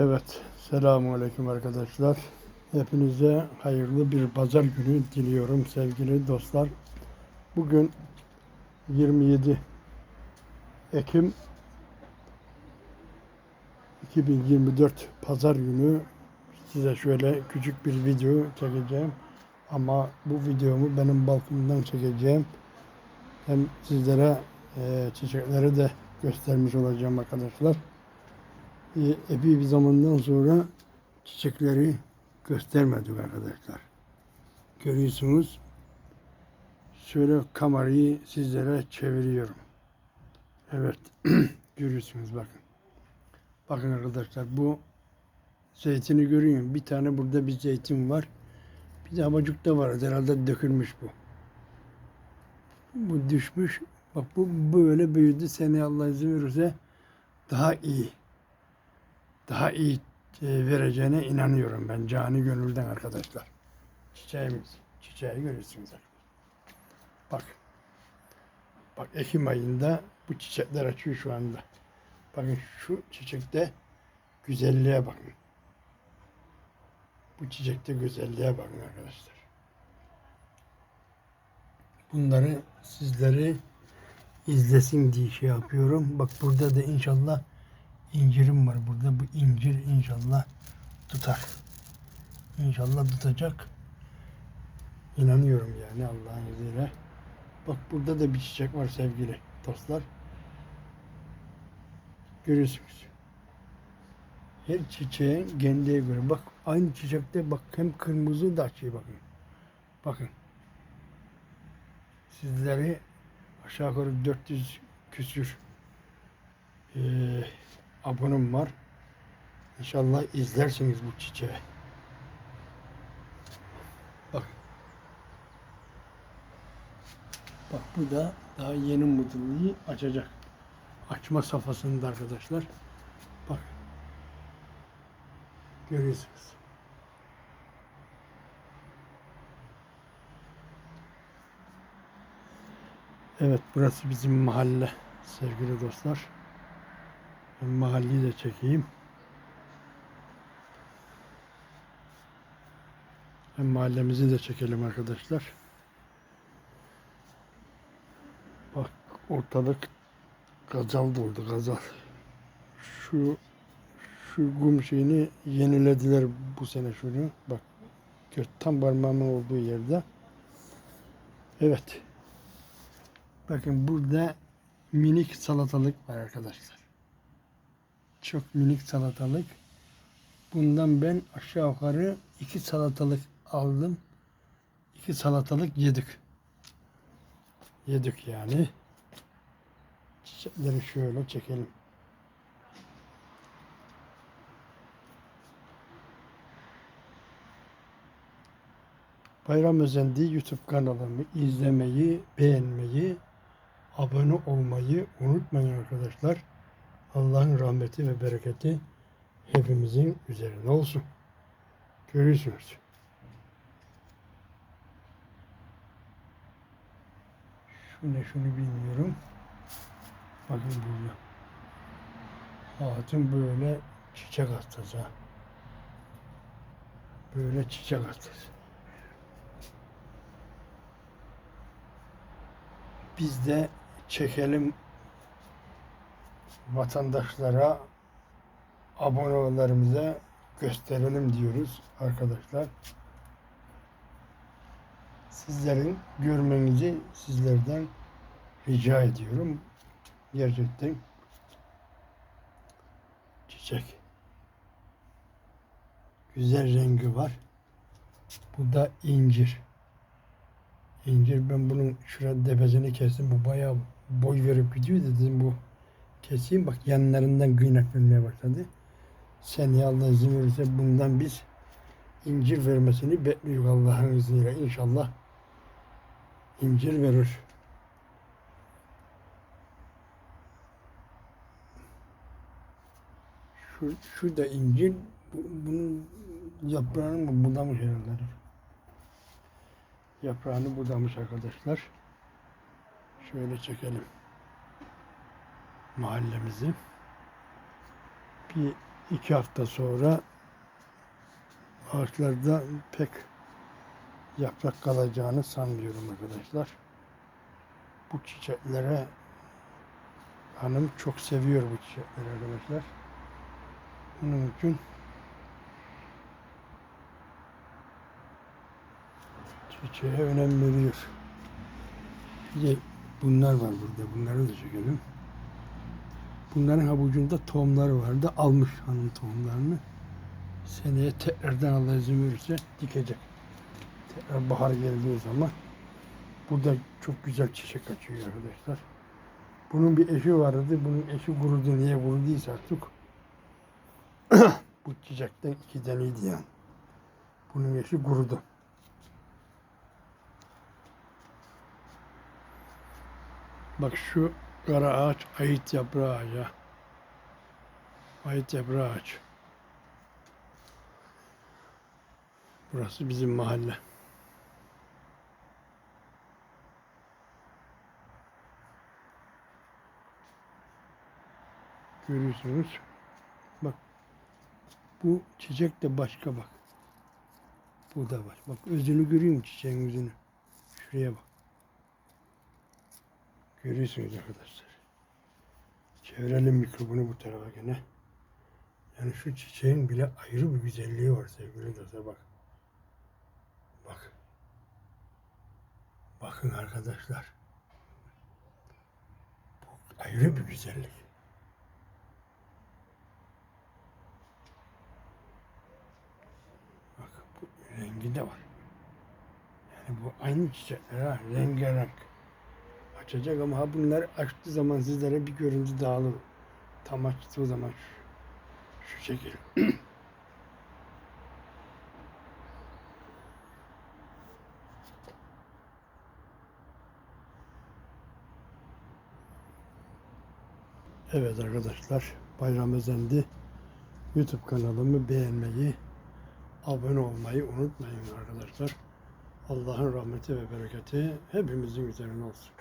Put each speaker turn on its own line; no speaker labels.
Evet, selamun aleyküm arkadaşlar. Hepinize hayırlı bir pazar günü diliyorum sevgili dostlar. Bugün 27 Ekim 2024 pazar günü size şöyle küçük bir video çekeceğim. Ama bu videomu benim balkonumdan çekeceğim. Hem sizlere e, çiçekleri de göstermiş olacağım arkadaşlar epey bir zamandan sonra çiçekleri göstermedik arkadaşlar. Görüyorsunuz. Şöyle kamerayı sizlere çeviriyorum. Evet. Görüyorsunuz bakın. Bakın arkadaşlar bu zeytini görüyorum. Bir tane burada bir zeytin var. Bir de abacıkta var. Herhalde dökülmüş bu. Bu düşmüş. Bak bu böyle büyüdü. Seni Allah izin verirse daha iyi daha iyi e, vereceğine inanıyorum ben cani gönülden arkadaşlar. Çiçeğimiz, çiçeği arkadaşlar. Bak. Bak Ekim ayında bu çiçekler açıyor şu anda. Bakın şu çiçekte güzelliğe bakın. Bu çiçekte güzelliğe bakın arkadaşlar. Bunları sizleri izlesin diye şey yapıyorum. Bak burada da inşallah incirim var burada. Bu incir inşallah tutar. İnşallah tutacak. İnanıyorum yani Allah'ın izniyle. Bak burada da bir çiçek var sevgili dostlar. Görüyorsunuz. Her çiçeğin kendine göre. Bak aynı çiçekte bak hem kırmızı da açıyor bakın. Bakın. Sizleri aşağı yukarı 400 küsür eee abonem var. İnşallah izlersiniz bu çiçeği. Bak. Bak bu da daha yeni mutluyu açacak. Açma safhasında arkadaşlar. Bak. Görüyorsunuz. Evet burası bizim mahalle sevgili dostlar. Ben mahalleyi de çekeyim. Hem mahallemizi de çekelim arkadaşlar. Bak ortalık gazal doldu gazal. Şu şu kum şeyini yenilediler bu sene şunu. Bak gör tam parmağımın olduğu yerde. Evet. Bakın burada minik salatalık var arkadaşlar çok minik salatalık. Bundan ben aşağı yukarı iki salatalık aldım. İki salatalık yedik. Yedik yani. Çiçekleri şöyle çekelim. Bayram Özendi YouTube kanalımı izlemeyi, beğenmeyi, abone olmayı unutmayın arkadaşlar. Allah'ın rahmeti ve bereketi hepimizin üzerine olsun. Görüyorsunuz. Şu ne şunu bilmiyorum. Bakın burada. Hatun böyle çiçek ha. Böyle çiçek hastası. Biz de çekelim vatandaşlara abonelerimize gösterelim diyoruz arkadaşlar. Sizlerin görmenizi sizlerden rica ediyorum. Gerçekten çiçek. Güzel rengi var. Bu da incir. İncir ben bunun şurada depesini kestim. Bu bayağı boy verip gidiyor dedim bu keseyim. Bak yanlarından kıynak vermeye başladı. Seneye Allah izin verirse bundan biz incir vermesini bekliyoruz Allah'ın izniyle. İnşallah incir verir. Şu, şu da incir. Bu, bunun yaprağını mı budamış herhalde. Yaprağını budamış arkadaşlar. Şöyle çekelim mahallemizi. Bir iki hafta sonra ağaçlarda pek yaprak kalacağını sanmıyorum arkadaşlar. Bu çiçeklere hanım çok seviyor bu çiçekleri arkadaşlar. Bunun için çiçeğe önem veriyor. Bir de bunlar var burada. Bunları da çekelim. Bunların havucunda tohumları vardı. Almış hanım tohumlarını. Seneye tekrardan Allah izin verirse dikecek. Tekrar bahar geldiği zaman burada çok güzel çiçek açıyor arkadaşlar. Bunun bir eşi vardı. Bunun eşi kurudu. Niye kuruduysa artık. Bu çiçekten iki taneydi yani. Bunun eşi kurudu. Bak şu kara ağaç ayıt yaprağı ağacı. Ayıt yaprağı ağaç. Burası bizim mahalle. Görüyorsunuz. Bak. Bu çiçek de başka bak. Bu da var. Bak özünü musun çiçeğin özünü? Şuraya bak. Görüyorsunuz arkadaşlar. Çevirelim mikrofonu bu tarafa gene. Yani şu çiçeğin bile ayrı bir güzelliği var sevgili dostlar bak. Bak. Bakın arkadaşlar. Bu ayrı bir güzellik. Bak bu rengi de var. Yani bu aynı çiçekler ha rengarenk açacak ama ha bunlar açtığı zaman sizlere bir görüntü dağılır. Tam açtığı zaman şu, şu şekil. Evet arkadaşlar Bayram Özendi YouTube kanalımı beğenmeyi, abone olmayı unutmayın arkadaşlar. Allah'ın rahmeti ve bereketi hepimizin üzerine olsun.